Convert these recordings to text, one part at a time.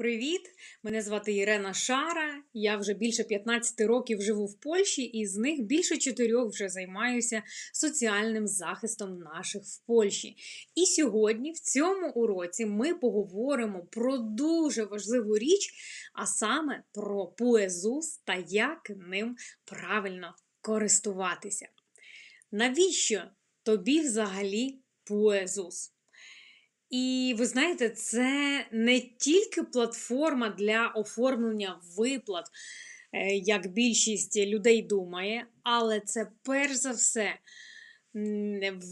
Привіт! Мене звати Ірена Шара. Я вже більше 15 років живу в Польщі, і з них більше 4 вже займаюся соціальним захистом наших в Польщі. І сьогодні, в цьому уроці, ми поговоримо про дуже важливу річ, а саме про поезус та як ним правильно користуватися. Навіщо тобі взагалі поезус? І ви знаєте, це не тільки платформа для оформлення виплат, е, як більшість людей думає, але це перш за все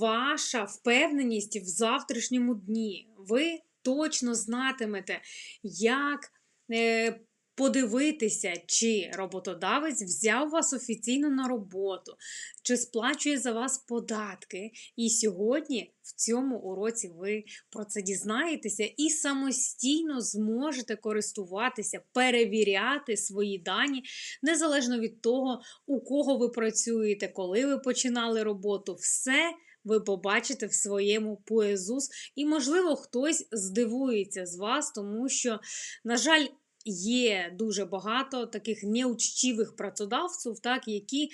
ваша впевненість в завтрашньому дні. Ви точно знатимете, як е, подивитися, чи роботодавець взяв вас офіційно на роботу, чи сплачує за вас податки. І сьогодні в цьому уроці ви про це дізнаєтеся і самостійно зможете користуватися, перевіряти свої дані, незалежно від того, у кого ви працюєте, коли ви починали роботу. Все. Ви побачите в своєму поезус, і, можливо, хтось здивується з вас, тому що, на жаль, є дуже багато таких неучтивих працедавців, так, які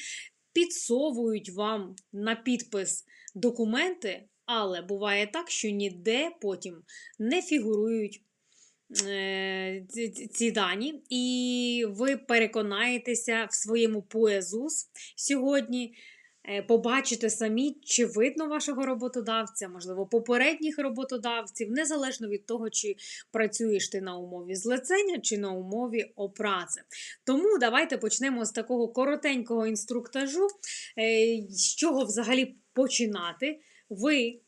підсовують вам на підпис документи, але буває так, що ніде потім не фігурують е, ці дані, і ви переконаєтеся в своєму поезус сьогодні. Е, Побачите самі, чи видно вашого роботодавця, можливо, попередніх роботодавців, незалежно від того, чи працюєш ти на умові злецення чи на умові опраці. Тому давайте почнемо з такого коротенького інструктажу, е, з чого взагалі починати. Ви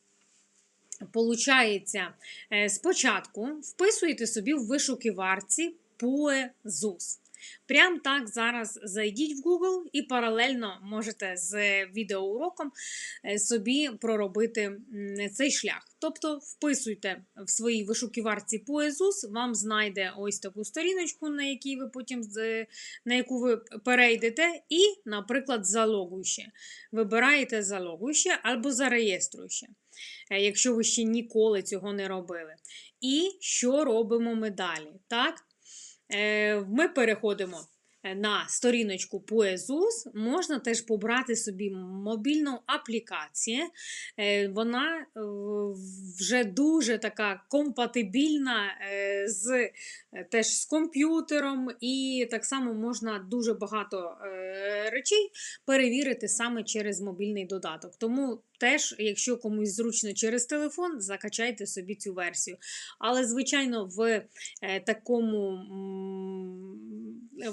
Получається, е, спочатку вписуєте собі в вишуківарці поезус. Прям так зараз зайдіть в Google і паралельно можете з відеоуроком е, собі проробити цей шлях. Тобто вписуйте в своїй вишуківарці поезус, вам знайде ось таку сторіночку, на якій ви потім на яку ви перейдете, і, наприклад, залогуйще. Вибираєте залогуйще або зареєструйще, е, якщо ви ще ніколи цього не робили. І що робимо ми далі? Так? Е, Ми переходимо е, на сторіночку Поезус. Можна теж побрати собі мобільну аплікацію. Е, Вона вже дуже така компатибільна з теж з комп'ютером, і так само можна дуже багато речей перевірити саме через мобільний додаток. Тому теж, якщо комусь зручно через телефон, закачайте собі цю версію. Але, звичайно, в е, такому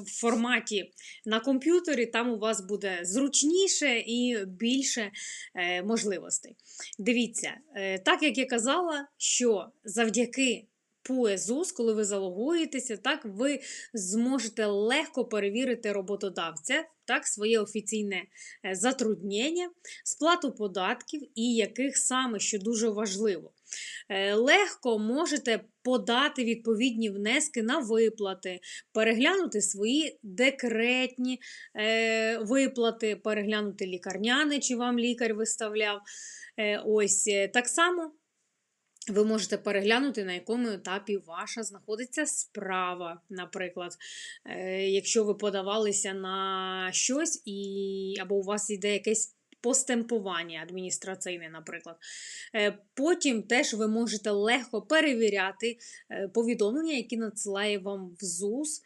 форматі на комп'ютері там у вас буде зручніше і більше е, можливостей. Дивіться, е, так як я казала, що завдяки ПУЕЗУС, коли ви залогуєтеся, так ви зможете легко перевірити роботодавця, так, своє офіційне е, затруднення, сплату податків і яких саме, що дуже важливо. Е, Легко можете подати відповідні внески на виплати, переглянути свої декретні е, виплати, переглянути лікарняне, чи вам лікар виставляв. Ось так само. Ви можете переглянути, на якому етапі ваша знаходиться справа, наприклад, Е, якщо ви подавалися на щось, і, або у вас йде якесь постемпування адміністраційне, наприклад. Е, Потім теж ви можете легко перевіряти е, повідомлення, які надсилає вам в ЗУС.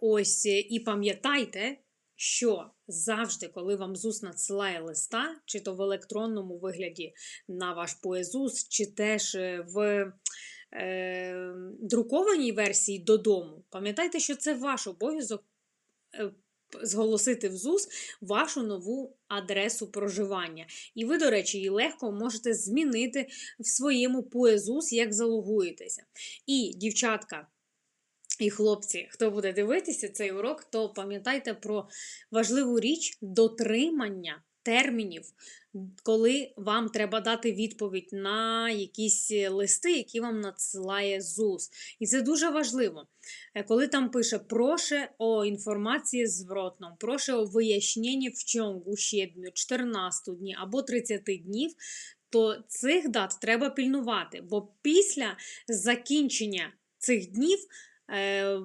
Ось, і пам'ятайте, що завжди, коли вам ЗУС надсилає листа, чи то в електронному вигляді на ваш поезус, чи теж е, в е, друкованій версії додому, пам'ятайте, що це ваш обов'язок е, зголосити в ЗУС вашу нову адресу проживання. І ви, до речі, її легко можете змінити в своєму поезус, як залогуєтеся. І, дівчатка, і хлопці, хто буде дивитися цей урок, то пам'ятайте про важливу річ дотримання термінів, коли вам треба дати відповідь на якісь листи, які вам надсилає ЗУС. І це дуже важливо. Е, Коли там пише проше о інформації зворотном, проше о виясненні в чому 7, 14 днів або 30 днів, то цих дат треба пільнувати, бо після закінчення цих днів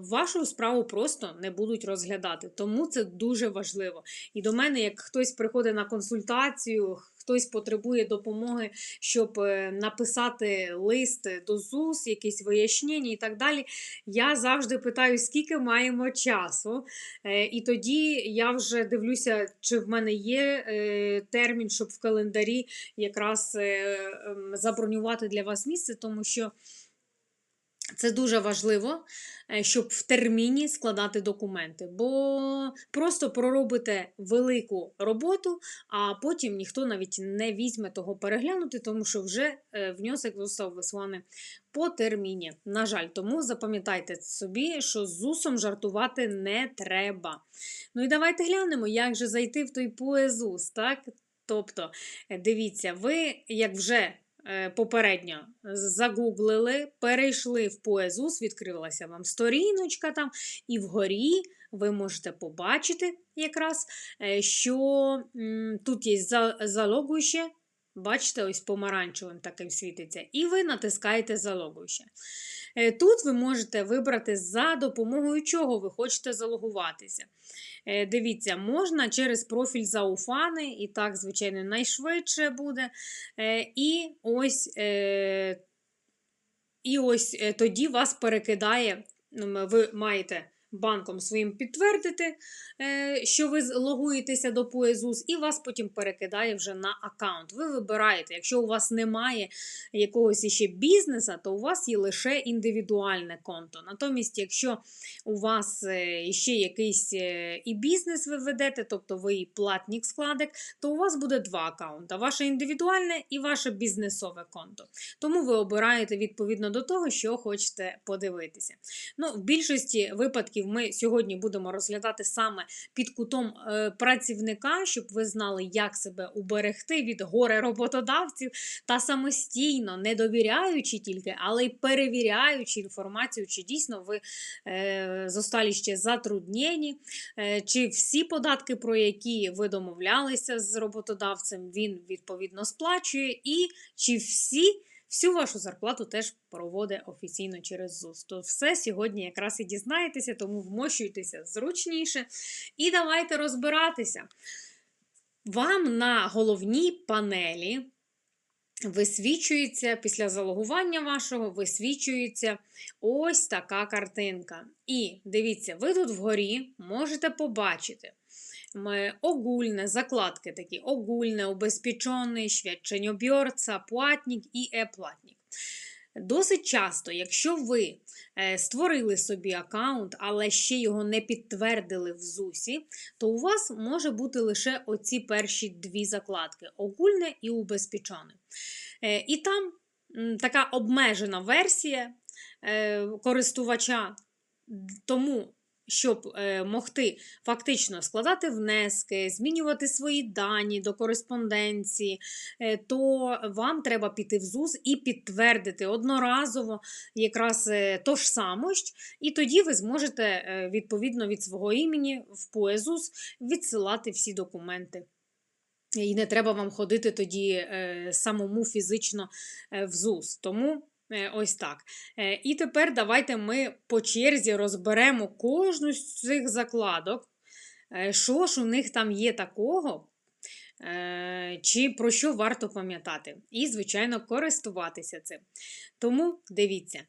вашу справу просто не будуть розглядати. Тому це дуже важливо. І до мене, як хтось приходить на консультацію, хтось потребує допомоги, щоб е, написати лист до ЗУС, якісь вияснення і так далі. Я завжди питаю, скільки маємо часу. Е, І тоді я вже дивлюся, чи в мене є е, термін, щоб в календарі якраз е, ем, забронювати для вас місце, тому що. Це дуже важливо, е, щоб в терміні складати документи, бо просто проробите велику роботу, а потім ніхто навіть не візьме того переглянути, тому що вже е, внесок został висланий по терміні. На жаль, тому запам'ятайте собі, що з ЗУСом жартувати не треба. Ну і давайте глянемо, як же зайти в той поезус, так? Тобто, е, дивіться, ви як вже попередньо загуглили, перейшли в поезус, відкрилася вам сторіночка там, і вгорі ви можете побачити якраз, е, що тут є залогуще. Бачите, ось помаранчевим таким світиться, і ви натискаєте залогуще. Е, Тут ви можете вибрати, за допомогою чого ви хочете залогуватися. Е, Дивіться, можна через профіль Зауфани, і так, звичайно, найшвидше буде. Е, І ось, і ось тоді вас перекидає, ну, ви маєте банком своїм підтвердити, е, що ви логуєтеся до поезус, і вас потім перекидає вже на аккаунт. Ви вибираєте, якщо у вас немає якогось іще бізнеса, то у вас є лише індивідуальне конто. Натомість, якщо у вас е, ще якийсь е, і бізнес ви ведете, тобто ви і платник складик, то у вас буде два аккаунта: ваше індивідуальне і ваше бізнесове конто. Тому ви обираєте відповідно до того, що хочете подивитися. Ну, в більшості випадків ми сьогодні будемо розглядати саме під кутом е, працівника, щоб ви знали, як себе уберегти від горе роботодавців та самостійно, не довіряючи тільки, але й перевіряючи інформацію, чи дійсно ви е, зосталі ще затруднені, е, чи всі податки, про які ви домовлялися з роботодавцем, він відповідно сплачує, і чи всі. Всю вашу зарплату теж проводить офіційно через ЗУС. То все сьогодні якраз і дізнаєтеся, тому вмощуйтеся зручніше. І давайте розбиратися. Вам на головній панелі висвічується після залогування вашого, висвічується ось така картинка. І дивіться, ви тут вгорі можете побачити огульне, закладки такі: огульне, обезпечений, świadczeniobierca, платник і е-платник. Досить часто, якщо ви е, створили собі аккаунт, але ще його не підтвердили в ЗУСі, то у вас може бути лише оці перші дві закладки: огульне і убезпечене. Е, І там така обмежена версія е, користувача, тому. Щоб е, могти фактично складати внески, змінювати свої дані до кореспонденції, е, то вам треба піти в ЗУЗ і підтвердити одноразово якраз е, то ж самость, і тоді ви зможете е, відповідно від свого імені в ПОЕЗУС відсилати всі документи. І не треба вам ходити тоді е, самому фізично е, в ЗУС. Тому ось так. Е, і тепер давайте ми по черзі розберемо кожну з цих закладок, е, що ж у них там є такого, е, чи про що варто пам'ятати. І, звичайно, користуватися цим. Тому дивіться,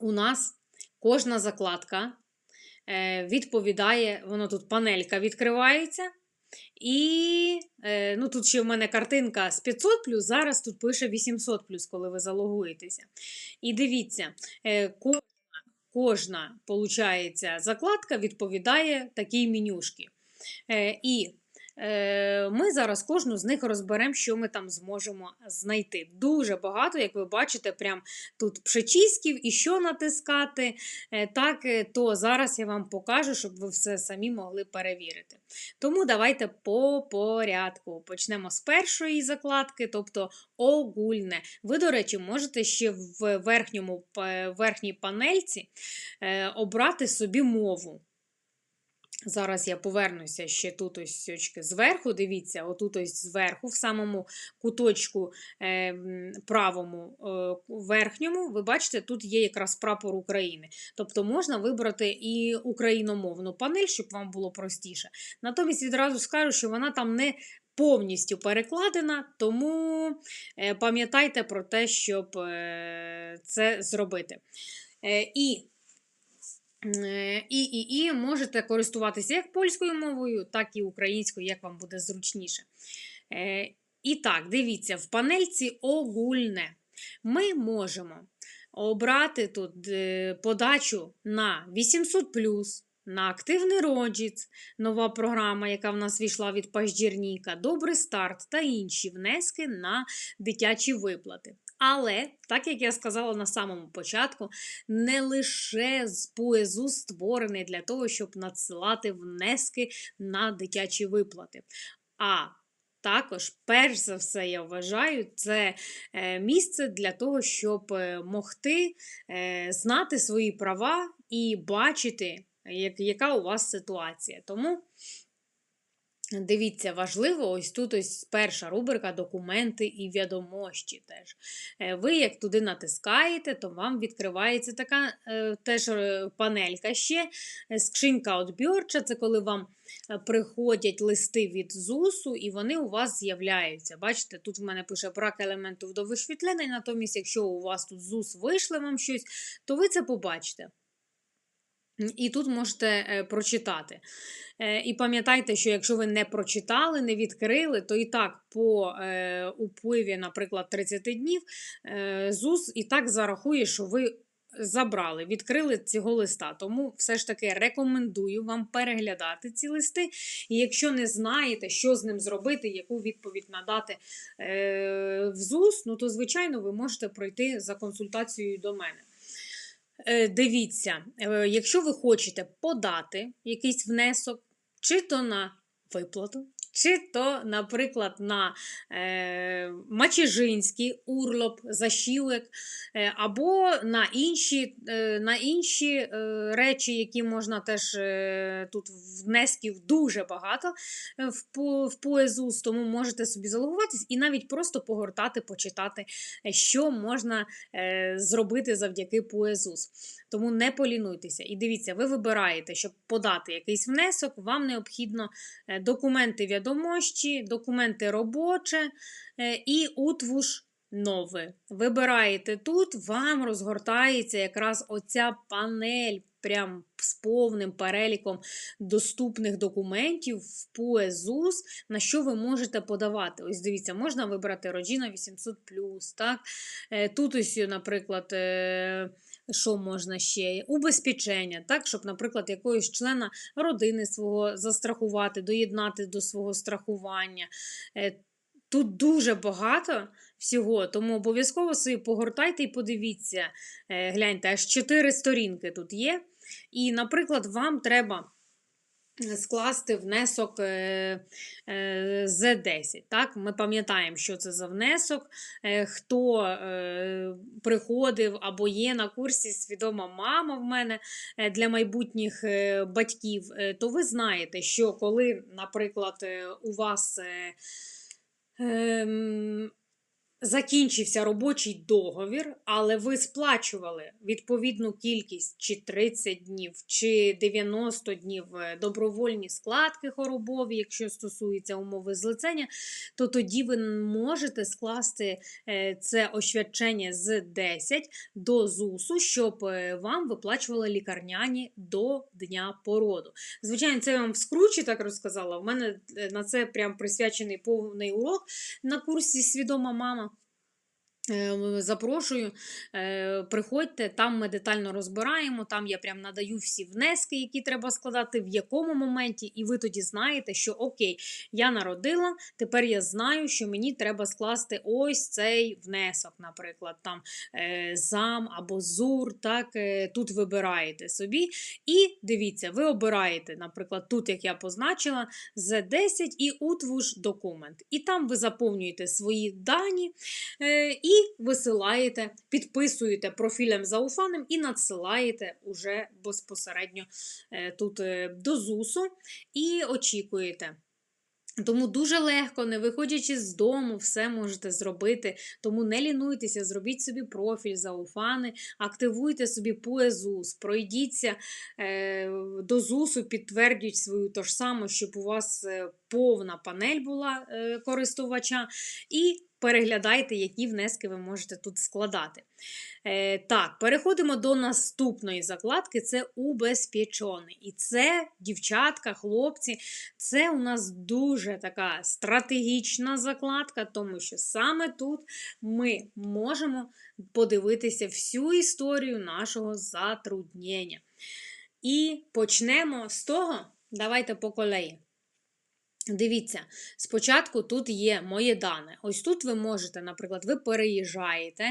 у нас кожна закладка е, відповідає, воно тут панелька відкривається. І е, ну, тут ще в мене картинка з 500 зараз тут пише 800 коли ви залогуєтеся. І дивіться, е, кожна, кожна получається, закладка відповідає такій менюшки. Е, і ми зараз кожну з них розберемо, що ми там зможемо знайти. Дуже багато, як ви бачите, прям тут пшечісків і що натискати. Е, так, е, то зараз я вам покажу, щоб ви все самі могли перевірити. Тому давайте по порядку. Почнемо з першої закладки, тобто огульне. Ви, до речі, можете ще в верхньому, верхній панельці е, обрати собі мову. Зараз я повернуся ще тут ось очки зверху. Дивіться, отут ось зверху, в самому куточку е, правому е, верхньому, ви бачите, тут є якраз прапор України. Тобто можна вибрати і україномовну панель, щоб вам було простіше. Натомість відразу скажу, що вона там не повністю перекладена, тому е, пам'ятайте про те, щоб е, це зробити. Е, І І, і, і можете користуватися як польською мовою, так і українською, як вам буде зручніше. Е, І так, дивіться, в панельці огульне ми можемо обрати тут е, подачу на 800 на активний роджіц, нова програма, яка в нас війшла від Паждірніка, добрий старт та інші внески на дитячі виплати. Але, так як я сказала на самому початку, не лише з поезу створений для того, щоб надсилати внески на дитячі виплати. А також, перш за все, я вважаю, це е, місце для того, щоб е, могти е, знати свої права і бачити, яка у вас ситуація. Тому Дивіться, важливо, ось тут ось перша рубрика документи і відомощі теж. Е, Ви як туди натискаєте, то вам відкривається така е, теж е, панелька ще. Скринька отбірча, це коли вам приходять листи від ЗУСу, і вони у вас з'являються. Бачите, тут в мене пише брак елементу вдовишвітлення, натомість, якщо у вас тут ЗУС вийшли вам щось, то ви це побачите. І тут можете е, прочитати. Е, І пам'ятайте, що якщо ви не прочитали, не відкрили, то і так по е, upливі, наприклад, 30 днів ЗУС і так зарахує, що ви забрали, відкрили цього листа. Тому все ж таки рекомендую вам переглядати ці листи. І якщо не знаєте, що з ним зробити, яку відповідь надати в ЗУС, ну то звичайно ви можете пройти за консультацією до мене. Е, Дивіться, е, якщо ви хочете подати якийсь внесок, чи то на виплату, чи то, наприклад, на е, Мачежинський урлоп, защілек, е, або на інші, е, на інші е, речі, які можна теж е, тут внесків дуже багато е, в, по- в поезус, тому можете собі залогуватись і навіть просто погортати, почитати, е, що можна е, зробити завдяки поезус. Тому не полінуйтеся. І дивіться, ви вибираєте, щоб подати якийсь внесок, вам необхідно е, документи відомощі, документи робоче е, і утвуш нове. Вибираєте тут, вам розгортається якраз оця панель. Прям з повним переліком доступних документів в ПУЕЗУС, на що ви можете подавати. Ось дивіться, можна вибрати Роджіна 800, так? Е, Тут ось, наприклад, що можна ще? Убезпечення, так, щоб, наприклад, якогось члена родини свого застрахувати, доєднати до свого страхування. Е, Тут дуже багато всього, тому обов'язково собі погортайте і подивіться. Е, Гляньте, аж чотири сторінки тут є. І, наприклад, вам треба скласти внесок е, е, З10. Так? Ми пам'ятаємо, що це за внесок, е, хто приходив або є на курсі свідома мама в мене для майбутніх батьків, то ви знаєте, що коли, наприклад, у вас. Закінчився робочий договір, але ви сплачували відповідну кількість чи 30 днів, чи 90 днів е, добровольні складки хоробові, якщо стосується умови злицення, то тоді ви можете скласти е, це освячення з 10 до ЗУСу, щоб е, вам виплачували лікарняні до дня породу. Звичайно, це я вам в скручі так розказала. У мене на це прям присвячений повний урок на курсі Свідома мама. Е, Запрошую, е, приходьте, там ми детально розбираємо, там я прям надаю всі внески, які треба складати, в якому моменті, і ви тоді знаєте, що окей, я народила, тепер я знаю, що мені треба скласти ось цей внесок, наприклад, там е, зам або зур. так, Тут вибираєте собі. І дивіться, ви обираєте, наприклад, тут, як я позначила, Z10 і утвуш документ. І там ви заповнюєте свої дані. Е, І висилаєте, підписуєте профілем зауфаним і надсилаєте уже безпосередньо е, тут е, до ЗУСу і очікуєте. Тому дуже легко, не виходячи з дому, все можете зробити. Тому не лінуйтеся, зробіть собі профіль зауфани, активуйте собі ПУЕЗУС, пройдіться е, до ЗУСу, підтвердіть свою то ж саму, щоб у вас е, повна панель була е, користувача, і переглядайте, які внески ви можете тут складати. Е, так, переходимо до наступної закладки: це убезпечений. І це, дівчатка, хлопці, це у нас дуже така стратегічна закладка, тому що саме тут ми можемо подивитися всю історію нашого затруднення. І почнемо з того, давайте по колеї. Дивіться, спочатку тут є моє дане. Ось тут ви можете, наприклад, ви переїжджаєте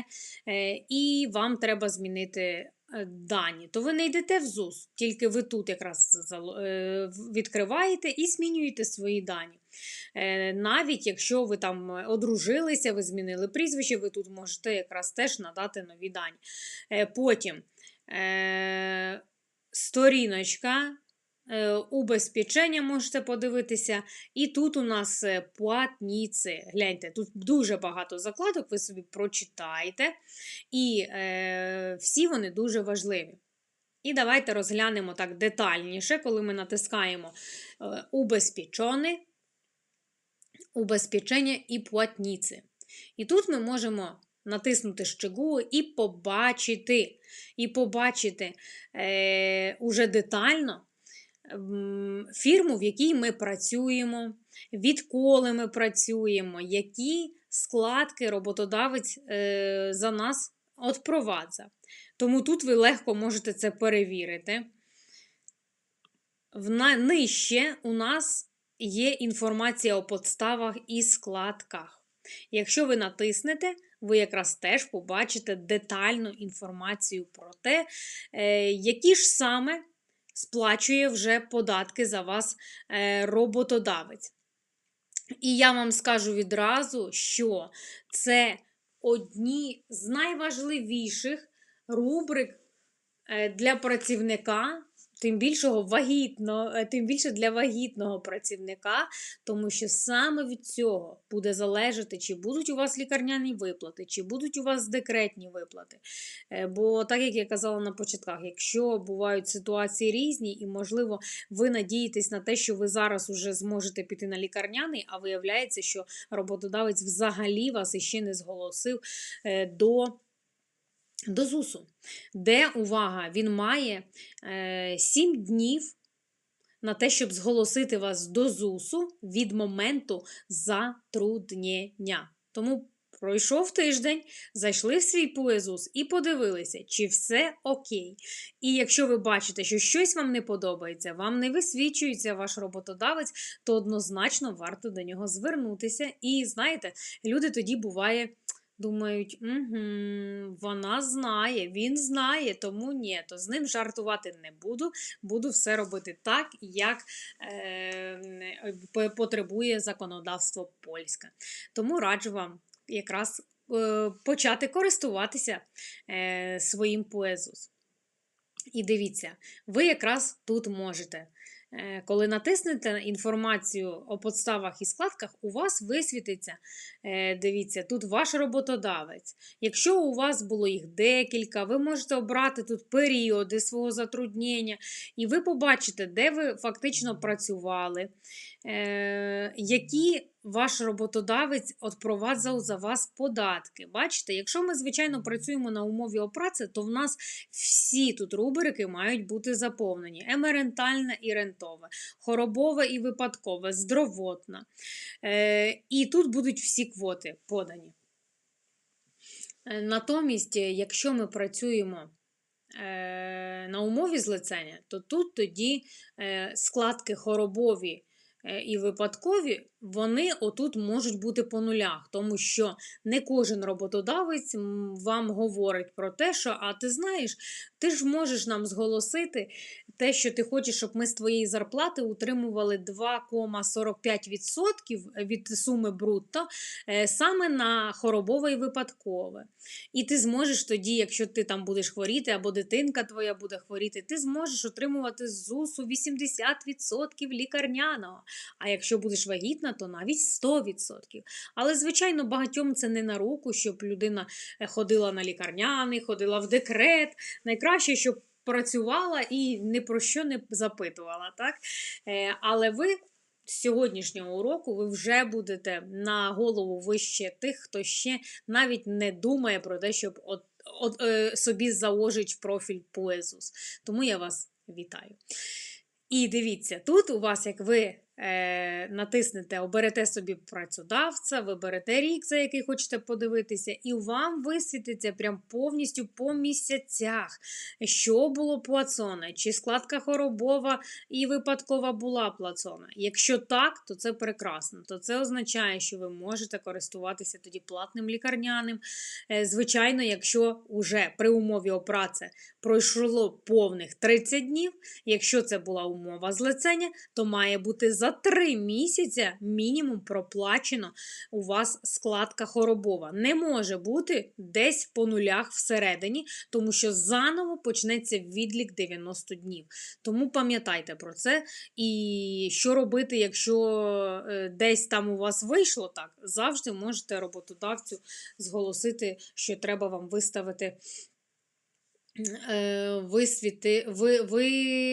е, і вам треба змінити е, дані. То ви не йдете в ЗУС, тільки ви тут якраз е, відкриваєте і змінюєте свої дані. Навіть якщо ви там одружилися, ви змінили прізвище, ви тут можете якраз теж надати нові дані. Потім сторіночка. Е, Убезпечення можете подивитися. І тут у нас е, платніці. Гляньте, тут дуже багато закладок, ви собі прочитайте. І е, всі вони дуже важливі. І давайте розглянемо так детальніше, коли ми натискаємо е, убезпечений, убезпечення і платніці. І тут ми можемо натиснути щегу і побачити, і побачити е, уже детально фірму, в якій ми працюємо, відколи ми працюємо, які складки роботодавець е, за нас відпровадza. Тому тут ви легко можете це перевірити. В Нижче у нас є інформація о подставах і складках. Якщо ви натиснете, ви якраз теж побачите детальну інформацію про те, е, які ж саме сплачує вже податки за вас е, роботодавець. І я вам скажу відразу, що це одні з найважливіших рубрик е, для працівника, тим більшого вагітно, е, тим більше для вагітного працівника, тому що саме від цього буде залежати, чи будуть у вас лікарняні виплати, чи будуть у вас декретні виплати. Е, Бо, так як я казала на початках, якщо бувають ситуації різні, і, можливо, ви надієтесь на те, що ви зараз уже зможете піти на лікарняний, а виявляється, що роботодавець взагалі вас іще не зголосив е, до. До ЗУСу, де увага, він має е, 7 днів на те, щоб зголосити вас до ЗУСу від моменту затруднення. Тому пройшов тиждень, зайшли в свій ПУЕЗУС і подивилися, чи все окей. І якщо ви бачите, що щось вам не подобається, вам не висвічується ваш роботодавець, то однозначно варто до нього звернутися. І знаєте, люди тоді буває. Думають, угу, вона знає, він знає, тому ні, то з ним жартувати не буду. Буду все робити так, як е, потребує законодавство польське. Тому раджу вам якраз е, почати користуватися е, своїм поезус. І дивіться, ви якраз тут можете. Е, Коли натиснете інформацію о подставах і складках, у вас висвітиться, е, дивіться, тут ваш роботодавець. Якщо у вас було їх декілька, ви можете обрати тут періоди свого затруднення, і ви побачите, де ви фактично працювали, е, які ваш роботодавець відпроваджав за вас податки. Бачите, якщо ми, звичайно, працюємо на умові опраці, то в нас всі тут рубрики мають бути заповнені: емерентальне і рентове, хоробове і випадкове, здровотна. Е, і тут будуть всі квоти подані. Е, Натомість, якщо ми працюємо е, на умові злицення, то тут тоді е, складки хоробові і випадкові, вони отут можуть бути по нулях, тому що не кожен роботодавець вам говорить про те, що а ти знаєш, ти ж можеш нам зголосити те, що ти хочеш, щоб ми з твоєї зарплати утримували 2,45% від суми брутто е, саме на хоробове і випадкове. І ти зможеш тоді, якщо ти там будеш хворіти, або дитинка твоя буде хворіти, ти зможеш отримувати з ЗУСу 80% лікарняного. А якщо будеш вагітна, то навіть 100%. Але, звичайно, багатьом це не на руку, щоб людина е, ходила на лікарняний, ходила в декрет. Найкраще, щоб працювала і ні про що не запитувала. Так? Е, Але ви з сьогоднішнього уроку ви вже будете на голову вище тих, хто ще навіть не думає про те, щоб от, от, е, собі заложить профіль Поезус. Тому я вас вітаю. І дивіться, тут у вас, як ви е, натиснете, оберете собі працедавця, виберете рік, за який хочете подивитися, і вам висвітиться прям повністю по місяцях, що було плацоне, чи складка хоробова і випадкова була плацона. Якщо так, то це прекрасно. То це означає, що ви можете користуватися тоді платним лікарняним. Е, Звичайно, якщо уже при умові опраці пройшло повних 30 днів, якщо це була умова злицення, то має бути за 3 місяці мінімум проплачено у вас складка хоробова. Не може бути десь по нулях всередині, тому що заново почнеться відлік 90 днів. Тому пам'ятайте про це. І що робити, якщо е, десь там у вас вийшло так, завжди можете роботодавцю зголосити, що треба вам виставити висвіти, ви, ви,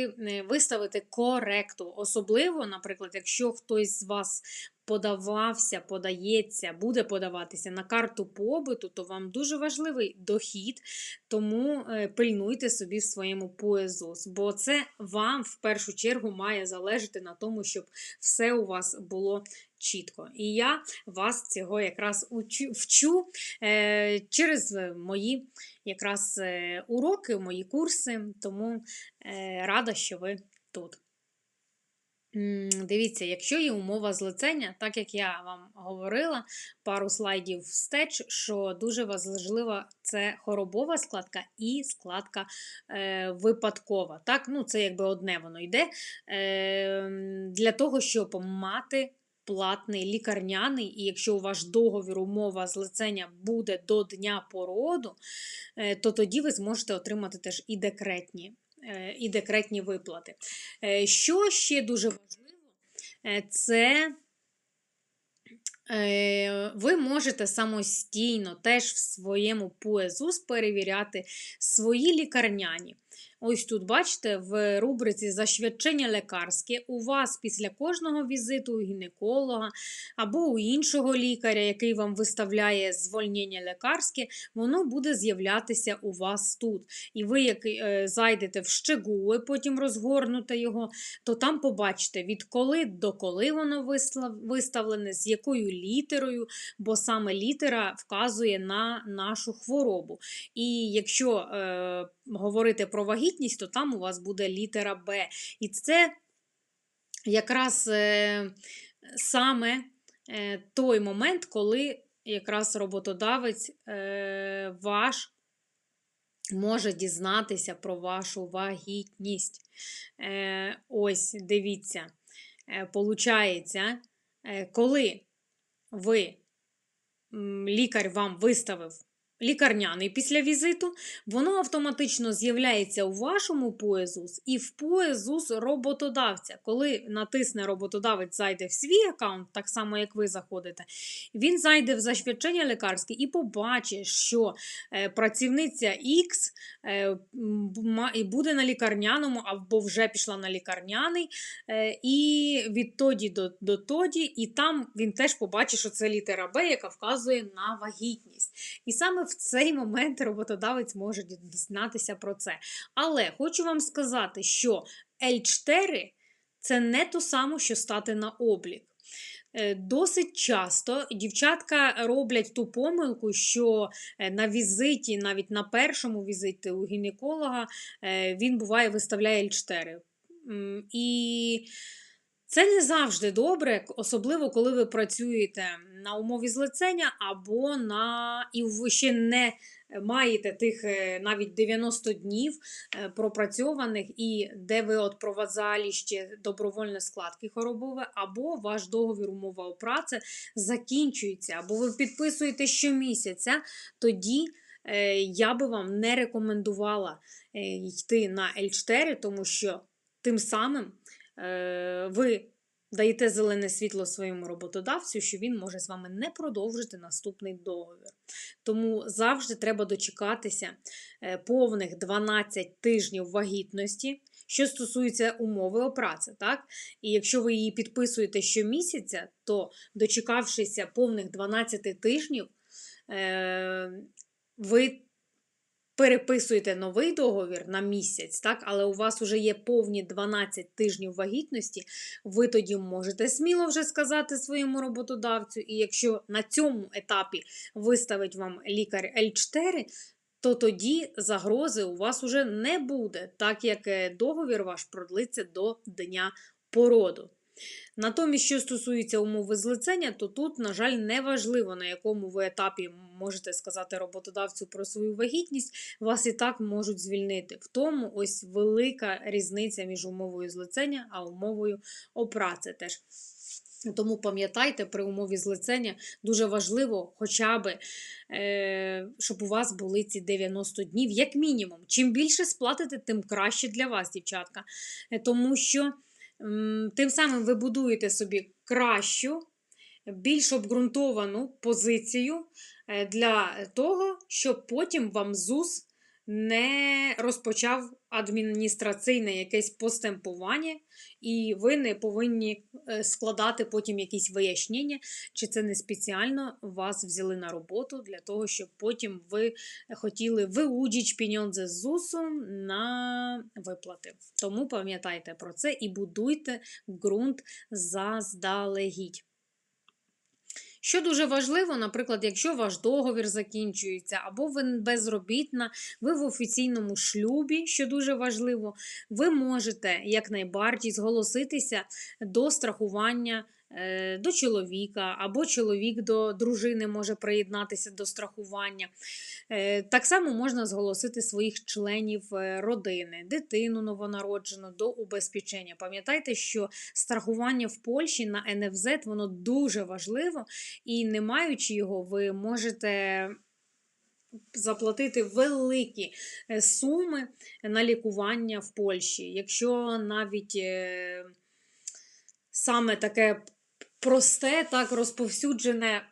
е, виставити коректу. Особливо, наприклад, якщо хтось з вас подавався, подається, буде подаватися на карту побиту, то вам дуже важливий дохід, тому е, пильнуйте собі в своєму поезос, бо це вам в першу чергу має залежати на тому, щоб все у вас було чітко. І я вас цього якраз учу, вчу е, через мої якраз е, уроки, мої курси, тому е, рада, що ви тут. Дивіться, якщо є умова злицення, так як я вам говорила пару слайдів встеч, що дуже важлива це хоробова складка і складка е, випадкова. Так? Ну, Це якби одне воно йде е, для того, щоб мати платний лікарняний, і якщо у ваш договір умова злицення буде до дня породу, е, то тоді ви зможете отримати теж і декретні і декретні виплати. Е, Що ще дуже важливо, е, це е, ви можете самостійно теж в своєму ПУЕЗУС перевіряти свої лікарняні. Ось тут, бачите, в рубриці Засвідчення лікарське у вас після кожного візиту у гінеколога або у іншого лікаря, який вам виставляє звольнення лікарське, воно буде з'являтися у вас тут. І ви, як е, зайдете в щегу, і потім розгорнете його, то там побачите, від коли до коли воно виставлене, з якою літерою, бо саме літера вказує на нашу хворобу. І якщо е, говорити про вагітність, то там у вас буде літера Б. І це якраз е, саме е, той момент, коли якраз роботодавець е, ваш може дізнатися про вашу вагітність. Е, ось, дивіться, получається, коли ви, лікар вам виставив лікарняний після візиту, воно автоматично з'являється у вашому поезус і в поезус роботодавця. Коли натисне роботодавець, зайде в свій аккаунт, так само як ви заходите, він зайде в засвідчення лікарське і побачить, що е, працівниця X е, буде на лікарняному або вже пішла на лікарняний, е, і відтоді до, до тоді, і там він теж побачить, що це літера Б, яка вказує на вагітність. І саме в цей момент роботодавець може дізнатися про це. Але хочу вам сказати, що L4 це не то саме, що стати на облік. Е, Досить часто дівчатка роблять ту помилку, що е, на візиті, навіть на першому візиті у гінеколога, е, він буває виставляє L4. І це не завжди добре, особливо коли ви працюєте на умові злицення або на і ви ще не маєте тих е, навіть 90 днів е, пропрацьованих, і де ви от провазалі ще добровольне складки хворобове, або ваш договір умова о праці закінчується, або ви підписуєте щомісяця, тоді е, я би вам не рекомендувала е, йти на L4, тому що тим самим е, ви даєте зелене світло своєму роботодавцю, що він може з вами не продовжити наступний договір. Тому завжди треба дочекатися е, повних 12 тижнів вагітності. Що стосується умови о праці, так? І якщо ви її підписуєте щомісяця, то дочекавшися повних 12 тижнів, е, ви переписуєте новий договір на місяць, так? але у вас вже є повні 12 тижнів вагітності, ви тоді можете сміло вже сказати своєму роботодавцю, і якщо на цьому етапі виставить вам лікар L4, то тоді загрози у вас уже не буде, так як е, договір ваш продлиться до дня породу. Натомість, що стосується умови злицення, то тут, на жаль, не важливо, на якому ви етапі можете сказати роботодавцю про свою вагітність, вас і так можуть звільнити. В тому ось велика різниця між умовою злицення а умовою опраці теж. Тому пам'ятайте, при умові злицення дуже важливо, хоча б, е, щоб у вас були ці 90 днів, як мінімум. Чим більше сплатите, тим краще для вас, дівчатка. Е, Тому що тим самим ви будуєте собі кращу, більш обґрунтовану позицію е, для того, щоб потім вам ЗУС не розпочав адміністраційне якесь постемпування, і ви не повинні е, складати потім якісь вияснення, чи це не спеціально вас взяли на роботу для того, щоб потім ви хотіли виудіть піньонзе з ЗУСу на виплати. Тому пам'ятайте про це і будуйте ґрунт заздалегідь. Що дуже важливо, наприклад, якщо ваш договір закінчується, або ви безробітна, ви в офіційному шлюбі, що дуже важливо, ви можете якнайбарді зголоситися до страхування до чоловіка, або чоловік до дружини може приєднатися до страхування. Е, Так само можна зголосити своїх членів е, родини, дитину новонароджену до убезпечення. Пам'ятайте, що страхування в Польщі на НФЗ воно дуже важливо, і не маючи його, ви можете. Заплатити великі е, суми на лікування в Польщі. Якщо навіть е, саме таке просте, так розповсюджене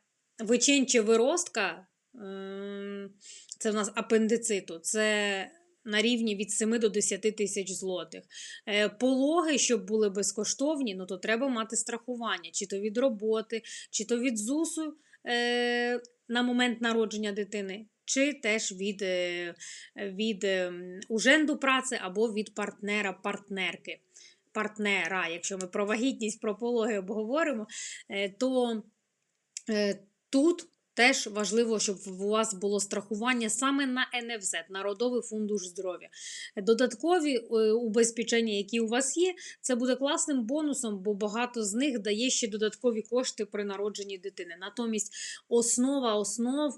вичинче виростка, ем, це в нас апендициту, це на рівні від 7 до 10 тисяч злотих. Е, Пологи, щоб були безкоштовні, ну то треба мати страхування, чи то від роботи, чи то від ЗУСу е, на момент народження дитини. Чи теж від е, від ем, уженду праці або від партнера-партнерки. Партнера, якщо ми про вагітність, про пологи обговоримо, е, то е, тут теж важливо, щоб у вас було страхування саме на НФЗ, Народовий фундуш здоров'я. Додаткові е, убезпечення, які у вас є, це буде класним бонусом, бо багато з них дає ще додаткові кошти при народженні дитини. Натомість основа основ,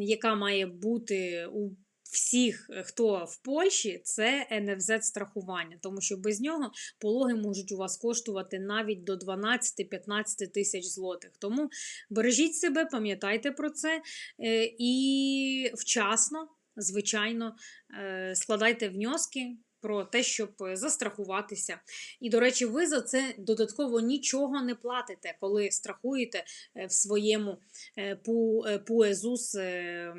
яка має бути у всіх, е, хто в Польщі, це НФЗ страхування, тому що без нього пологи можуть у вас коштувати навіть до 12-15 тисяч злотих. Тому бережіть себе, пам'ятайте про це е, і вчасно, звичайно, е, складайте внески. Про те, щоб застрахуватися. І, до речі, ви за це додатково нічого не платите, коли страхуєте в своєму пу- ПУЕЗУС е,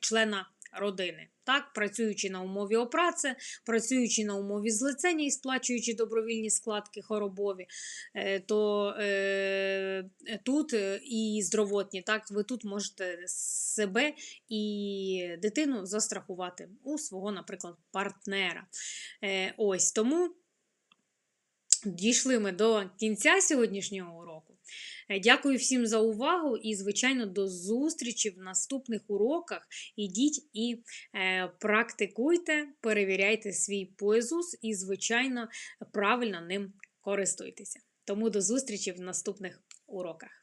члена родини. Так, працюючи на умові опраці, працюючи на умові злицення і сплачуючи добровільні складки хоробові, е, то е, тут е, і здоровотні, так, ви тут можете себе і дитину застрахувати у свого, наприклад, партнера. Е, ось тому дійшли ми до кінця сьогоднішнього уроку. Е, Дякую всім за увагу і, звичайно, до зустрічі в наступних уроках. Ідіть і е, практикуйте, перевіряйте свій поезус і, звичайно, правильно ним користуйтеся. Тому до зустрічі в наступних уроках.